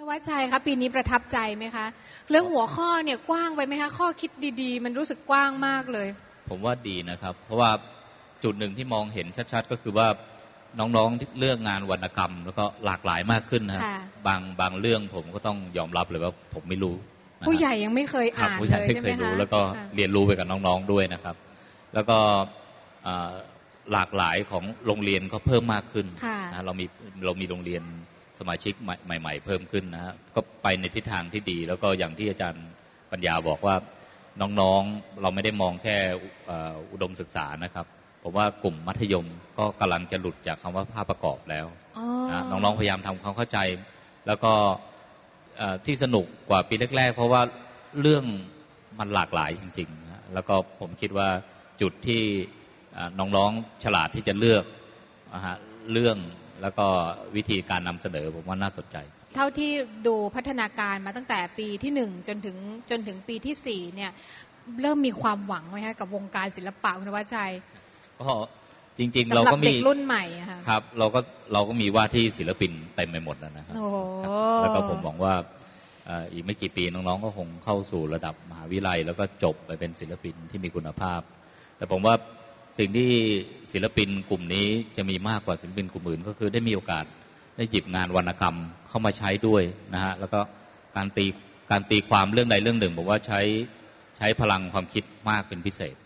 นวัชชัยคะปีนี้ประทับใจไหมคะ เรื่องหัวข้อเนี่ยกว้างไปไหมคะ ข้อคิดดีๆ มันรู้สึกกว้างมากเลย ผมว่าดีนะครับ เพราะว่าจุดหนึ่งที่มองเห็นชัดๆ ก็คือว่าน้องๆที่เลือกงานวรรณกรรม แล้วก็หลากหลายมากขึ้นนะครับค่ะบางบางเรื่องผมก็ต้องยอมรับเลยว่าผมไม่รู้นะฮะผู้ใหญ่ยังไม่เคยครับอ่านผู้ใหญ่เลยไม่ใช่เคไหมยคะรู้แล้วก็ค่ะเรียนรู้ไปกับน้องๆด้วยนะครับ แล้วก็อ่าหลากหลายของโรงเรียนก็เพิ่มมากขึ้นค่ะนะเรามีเรามีโรงเรียน สมาชิกใหม่ใหม่ ๆ เพิ่มขึ้นนะฮะก็ไปในทิศทางที่ดี แล้วก็อย่างที่อาจารย์ปัญญาบอกว่าน้องๆเราไม่ได้มองแค่เอ่ออุดมศึกษานะครับผมว่ากลุ่มมัธยมก็กำลังจะหลุดจากคำว่าภาพประกอบแล้วอ๋อนะน้องๆพยายามทำความเข้าใจ แล้วก็เอ่อที่สนุกกว่าปีแรก ๆ เพราะว่าเรื่องมันหลากหลายจริงๆนะแล้วก็ผมคิดว่าจุดที่อ่าน้องๆฉลาดที่จะเลือกนะฮะเรื่อง แล้วก็วิธีการนำเสนอผมว่าน่าสนใจ เท่าที่ดูพัฒนาการมาตั้งแต่ปีที่หนึ่งจนถึงจนถึงปีที่สี่เนี่ยเริ่มมีความหวังไหมคะกับวงการศิลปะคุณนวัชชัยก็จริงๆสำเราหรับก็เด็มีกรุ่นใหม่อะค่ะครับ เราก็เราก็มีว่าที่ศิลปินเต็มไปหมดแล้วนะครับโอ้โหครับแล้วก็ผมหวังว่าเอ่ออีกไม่กี่ปีน้องๆ ก็คงเข้าสู่ระดับมหาวิทยาลัย แล้วก็จบไปเป็นศิลปินที่มีคุณภาพ แต่ผมว่า สิ่งที่ศิลปินกลุ่มนี้จะมีมากกว่าศิลปินกลุ่มอื่น ก็คือได้มีโอกาสได้หยิบงานวรรณกรรมเข้ามาใช้ด้วยนะฮะแล้วก็การตีการตีความเรื่องใดเรื่องหนึ่งบอกว่าใช้ใช้พลังความคิดมากเป็นพิเศษ